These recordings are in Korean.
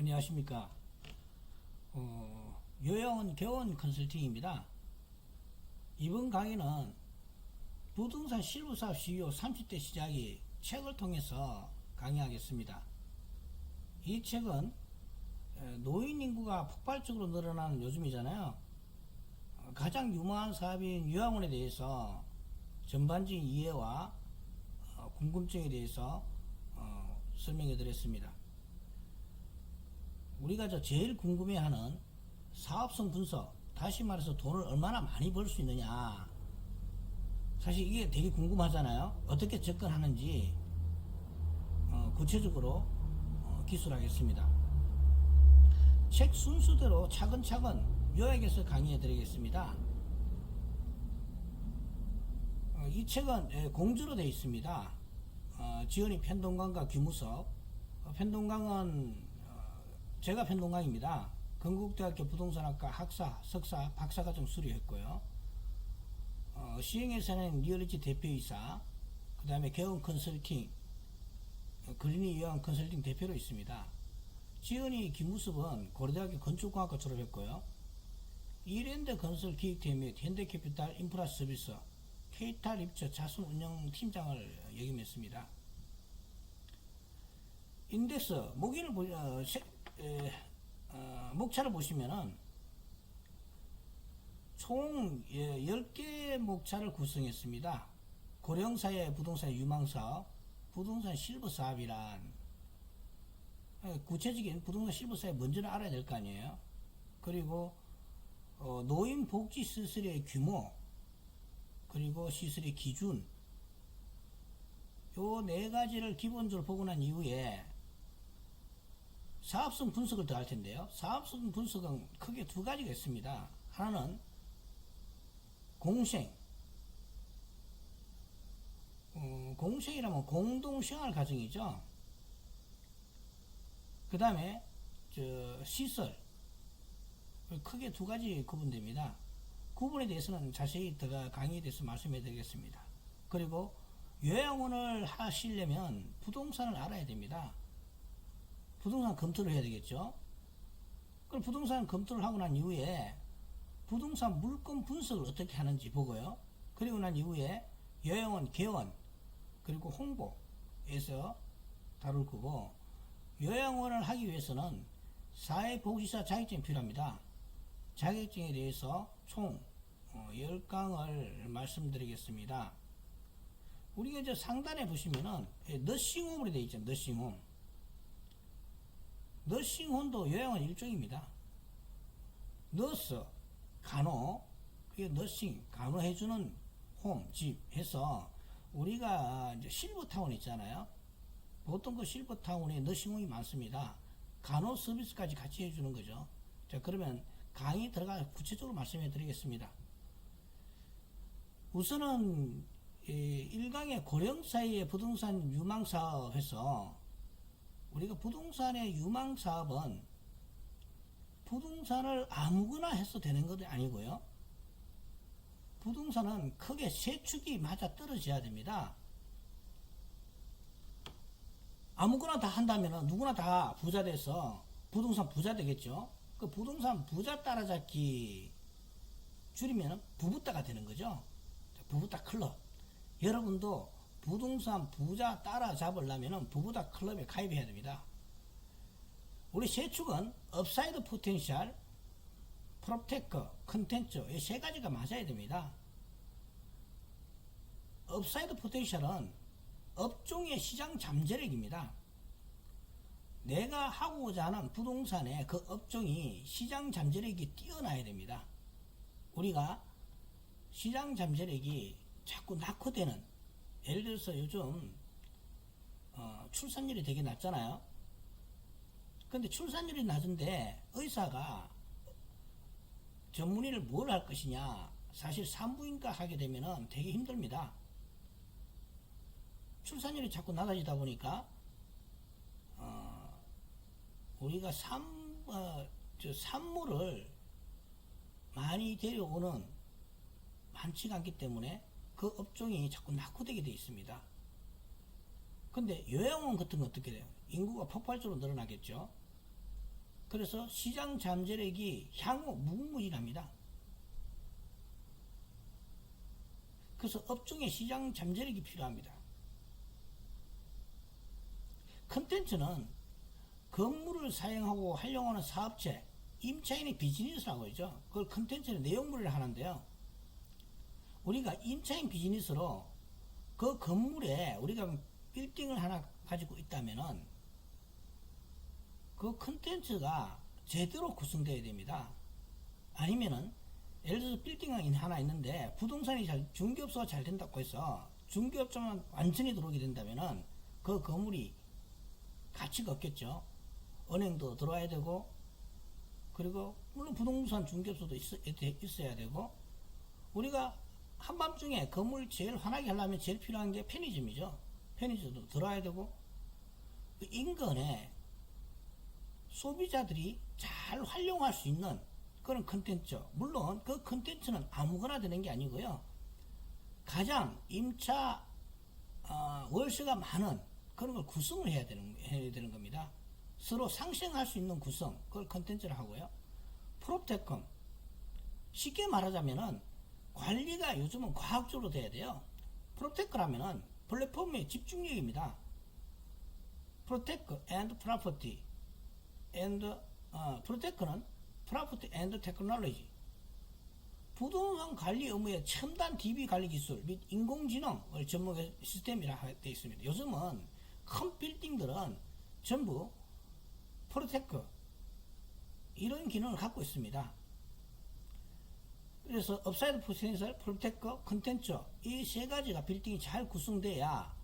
안녕하십니까. 어, 요양원 개원 컨설팅입니다. 이번 강의는 부동산 실무사업 CEO 30대 시작이 책을 통해서 강의하겠습니다. 이 책은 에, 노인 인구가 폭발적으로 늘어나는 요즘이잖아요. 어, 가장 유망한 사업인 요양원에 대해서 전반적인 이해와 어, 궁금증에 대해서 어, 설명해 드렸습니다. 우리가 저 제일 궁금해하는 사업성 분석, 다시 말해서 돈을 얼마나 많이 벌 수 있느냐. 사실 이게 되게 궁금하잖아요. 어떻게 접근하는지 어, 구체적으로 어, 기술하겠습니다. 책 순수대로 차근차근 요약해서 강의해 드리겠습니다. 어, 이 책은 예, 공주로 되어 있습니다. 어, 지연이 편동강과 규무석. 어, 편동강은 어, 제가 편동강입니다. 건국대학교 부동산학과 학사, 석사, 박사과정 수료했고요. 어, 시행에서는 리얼리티 대표이사, 그 다음에 개원 컨설팅, 어, 그린이 요양 컨설팅 대표로 있습니다. 지연이 김무섭은 고려대학교 건축공학과 졸업했고요. 이랜드 건설 기획팀 및 현대캐피탈 인프라 서비스, 케이타 립처 자sun 운영 팀장을 역임했습니다. 인덱스 보 어, 세- 에, 어, 목차를 보시면은 총 예, 10개 목차를 구성했습니다. 고령사회 부동산 유망사업, 부동산 실버 사업이란 예, 구체적인 부동산 실버 사업 먼저 알아야 될 거 아니에요. 그리고 어, 노인 복지 시설의 규모, 그리고 시설의 기준, 요 네 가지를 기본적으로 보고 난 이후에 사업성 분석을 더 할 텐데요. 사업성 분석은 크게 두 가지가 있습니다. 하나는 공생. 어, 공생이라면 공동생활 과정이죠. 그 다음에 저 시설. 크게 두 가지 구분됩니다. 구분에 대해서는 자세히 더 강의에 대해서 말씀해 드리겠습니다. 그리고 요양원을 하시려면 부동산을 알아야 됩니다. 부동산 검토를 해야 되겠죠. 그럼 부동산 검토를 하고 난 이후에 부동산 물건 분석을 어떻게 하는지 보고요. 그리고 난 이후에 요양원 개원 그리고 홍보에서 다룰 거고 요양원을 하기 위해서는 사회복지사 자격증이 필요합니다. 자격증에 대해서 총 어, 10강을 말씀드리겠습니다. 우리가 이제 상단에 보시면은 예, 너싱홈으로 되어 있죠. 너싱홈. 너싱홈도 요양원 일종입니다. 너스, 간호, 그게 너싱, 간호해주는 홈, 집 해서 우리가 이제 실버타운 있잖아요. 보통 그 실버타운에 너싱홈이 많습니다. 간호 서비스까지 같이 해주는 거죠. 자, 그러면 강의 들어가 구체적으로 말씀해 드리겠습니다. 우선은 이 1강의 고령 사이의 부동산 유망 사업에서 우리가 부동산의 유망 사업은 부동산을 아무거나 해서 되는 것이 아니고요. 부동산은 크게 세 축이 맞아 떨어져야 됩니다. 아무거나 다 한다면 누구나 다 부자 돼서 부동산 부자 되겠죠. 그 부동산 부자 따라잡기 줄이면 부부따가 되는 거죠. 부부따 클럽. 여러분도 부동산 부자 따라잡으려면 부부따 클럽에 가입해야 됩니다. 우리 세 축은 업사이드 포텐셜, 프로테크, 컨텐츠 이 세 가지가 맞아야 됩니다. 업사이드 포텐셜은 업종의 시장 잠재력입니다. 내가 하고자 하는 부동산의 그 업종이 시장 잠재력이 뛰어나야 됩니다. 우리가 시장 잠재력이 자꾸 낙후되는 예를 들어서 요즘 어, 출산율이 되게 낮잖아요. 근데 출산율이 낮은데 의사가 전문의를 뭘 할 것이냐 사실 산부인과 하게 되면은 되게 힘듭니다. 출산율이 자꾸 낮아지다 보니까 어, 우리가 산, 어, 저 산모를 많이 데려오는 많지가 않기 때문에 그 업종이 자꾸 낙후되게 되어 있습니다. 근데 요양원 같은 거 어떻게 돼요? 인구가 폭발적으로 늘어나겠죠? 그래서 시장 잠재력이 향후 무궁무진합니다. 그래서 업종의 시장 잠재력이 필요합니다. 컨텐츠는 건물을 사용하고 활용하는 사업체, 임차인의 비즈니스라고 하죠. 그걸 컨텐츠는 내용물을 하는데요. 우리가 임차인 비즈니스로 그 건물에 우리가 빌딩을 하나 가지고 있다면은 그 컨텐츠가 제대로 구성되어야 됩니다. 아니면은 예를 들어서 빌딩이 하나 있는데 부동산이 잘 중개업소가 잘 된다고 해서 중개업자만 완전히 들어오게 된다면은 그 건물이 가치가 없겠죠. 은행도 들어와야 되고 그리고 물론 부동산 중개업소도 있어, 있어야 되고 우리가 한밤중에 건물 제일 환하게 하려면 제일 필요한 게 편의점이죠. 편의점도 들어와야 되고 그 인근에 소비자들이 잘 활용할 수 있는 그런 컨텐츠. 물론 그 컨텐츠는 아무거나 되는 게 아니고요. 가장 임차 어, 월세가 많은 그런 걸 구성을 해야 되는, 해야 되는 겁니다. 서로 상생할 수 있는 구성, 그걸 컨텐츠를 하고요. 프로테컴. 쉽게 말하자면은 관리가 요즘은 과학적으로 돼야 돼요. 프로테크라면은 플랫폼의 집중력입니다. 프로테크 and property 어, 프로테크는 property and 부동산 관리 의무의 첨단 DB 관리 기술 및 인공지능을 접목한 시스템이라 되어 있습니다. 요즘은 큰 빌딩들은 전부 프로테크 이런 기능을 갖고 있습니다. 그래서 업사이드 포텐셜, 프로테커, 컨텐츠 이 세 가지가 빌딩이 잘 구성돼야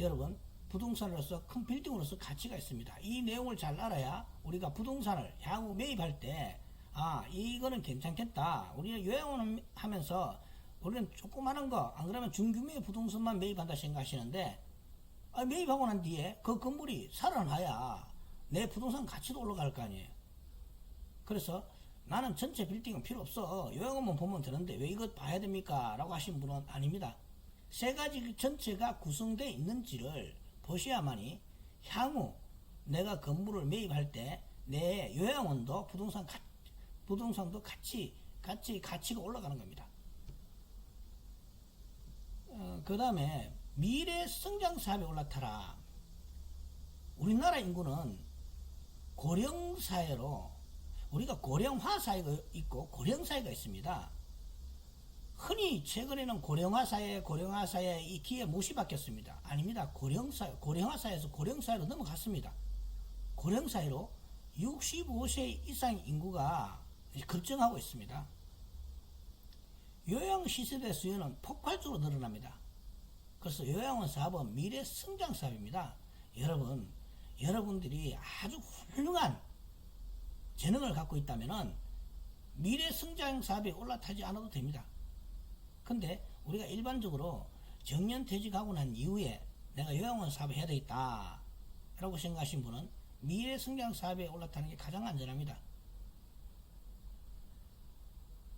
여러분 부동산으로서 큰 빌딩으로서 가치가 있습니다. 이 내용을 잘 알아야 우리가 부동산을 향후 매입할 때 아, 이거는 괜찮겠다. 우리는 요양원 하면서 우리는 조그마한 거, 안 그러면 중규모의 부동산만 매입한다 생각하시는데 아, 매입하고 난 뒤에 그 건물이 살아나야 내 부동산 가치도 올라갈 거 아니에요. 그래서 나는 전체 빌딩은 필요 없어. 요양원만 보면 되는데 왜 이것 봐야 됩니까? 라고 하신 분은 아닙니다. 세 가지 전체가 구성되어 있는지를 보셔야만이 향후 내가 건물을 매입할 때 내 요양원도 부동산 가, 부동산도 같이 같이 가치가 올라가는 겁니다. 어, 그 다음에 미래 성장 사업에 올라타라. 우리나라 인구는 고령 사회로 우리가 고령화 사회가 있고 고령 사회가 있습니다. 흔히 최근에는 고령화 사회, 고령화 사회 이 기에 못이 바뀌었습니다. 아닙니다. 고령 사회, 고령화 사회에서 고령 사회로 넘어갔습니다. 고령 사회로 65세 이상 인구가 급증하고 있습니다. 요양 시설의 수요는 폭발적으로 늘어납니다. 그래서 요양원 사업은 미래 성장 사업입니다. 여러분, 여러분들이 아주 훌륭한 재능을 갖고 있다면 미래 성장 사업에 올라타지 않아도 됩니다. 근데 우리가 일반적으로 정년 퇴직하고 난 이후에 내가 요양원 사업을 해야 되겠다 라고 생각하신 분은 미래 성장 사업에 올라타는 게 가장 안전합니다.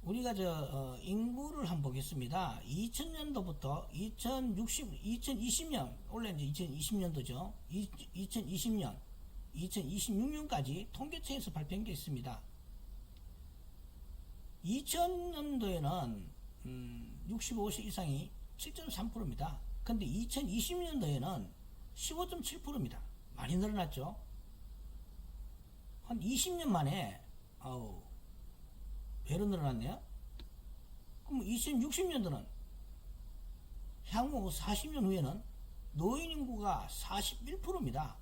우리가 저 어, 인구를 한번 보겠습니다. 2000년도부터 2060, 2020년 원래 이제 2020년도죠. 2020년, 2026년까지 통계청에서 발표한 게 있습니다. 2000년도에는 음, 65세 이상이 7.3%입니다. 근데 2020년도에는 15.7%입니다. 많이 늘어났죠. 한 20년 만에 아우 배로 늘어났네요. 그럼 2060년도는 향후 40년 후에는 노인 인구가 41%입니다.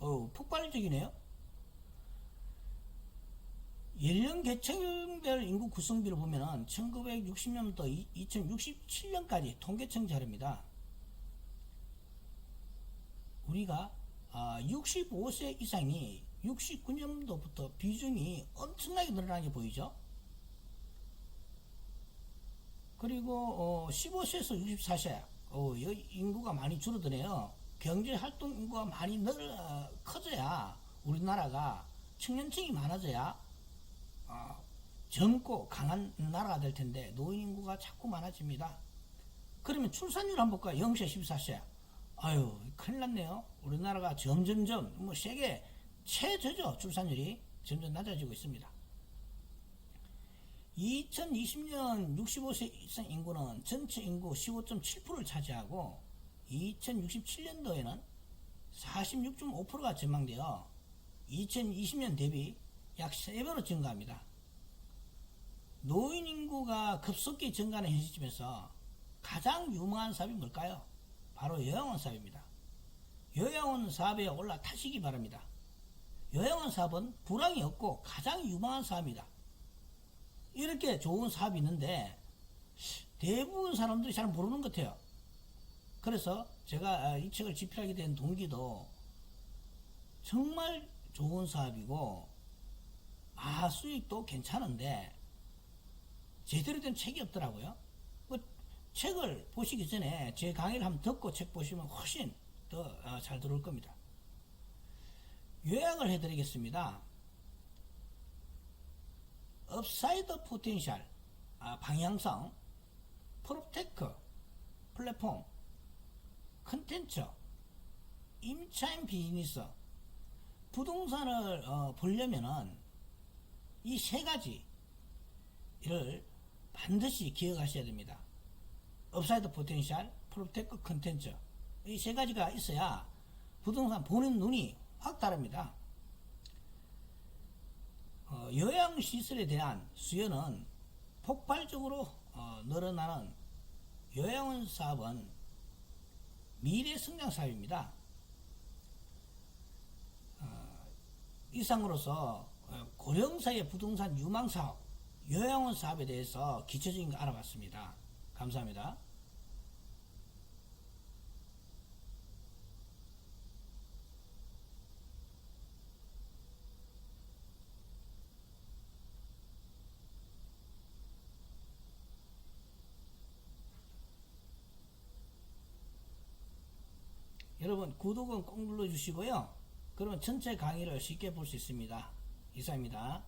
어, 폭발적이네요. 연령 계층별 인구 구성비를 보면은 1960년부터 2067년까지 통계청 자료입니다. 우리가 65세 이상이 69년도부터 비중이 엄청나게 늘어나는 게 보이죠? 그리고 15세에서 64세 어, 인구가 많이 줄어드네요. 경제 활동 인구가 많이 늘 어, 커져야 우리나라가 청년층이 많아져야 어, 젊고 강한 나라가 될 텐데 노인 인구가 자꾸 많아집니다. 그러면 출산율 한번 볼까요? 0세 14세. 아유 큰일 났네요. 우리나라가 점점점 뭐 세계 최저죠 출산율이 점점 낮아지고 있습니다. 2020년 65세 이상 인구는 전체 인구 15.7%를 차지하고 2067년도에는 46.5%가 전망되어 2020년 대비 약 3배로 증가합니다. 노인 인구가 급속히 증가하는 현실점에서 가장 유망한 사업이 뭘까요? 바로 요양원 사업입니다. 요양원 사업에 올라타시기 바랍니다. 요양원 사업은 불황이 없고 가장 유망한 사업입니다. 이렇게 좋은 사업이 있는데 대부분 사람들이 잘 모르는 것 같아요. 그래서 제가 아, 이 책을 집필하게 된 동기도 정말 좋은 사업이고 아 수익도 괜찮은데 제대로 된 책이 없더라고요. 뭐 책을 보시기 전에 제 강의를 한번 듣고 책 보시면 훨씬 더 잘 들어올 겁니다. 요약을 해드리겠습니다. 업사이드 포텐셜, 아, 방향성, 프로테크, 플랫폼, 컨텐츠, 임차인 비즈니스, 부동산을 어, 보려면은 이 세 가지를 반드시 기억하셔야 됩니다. 업사이드 포텐셜, 프로테크, 컨텐츠 이 세 가지가 있어야 부동산 보는 눈이 확 다릅니다. 어, 요양 시설에 대한 수요는 폭발적으로 어, 늘어나는 요양원 사업은 미래 성장 사업입니다. 어, 이상으로서 어, 고령사의 부동산 유망 사업, 요양원 사업에 대해서 기초적인 거 알아봤습니다. 감사합니다. 여러분 구독은 꼭 눌러주시고요. 그러면 전체 강의를 쉽게 볼 수 있습니다. 이상입니다.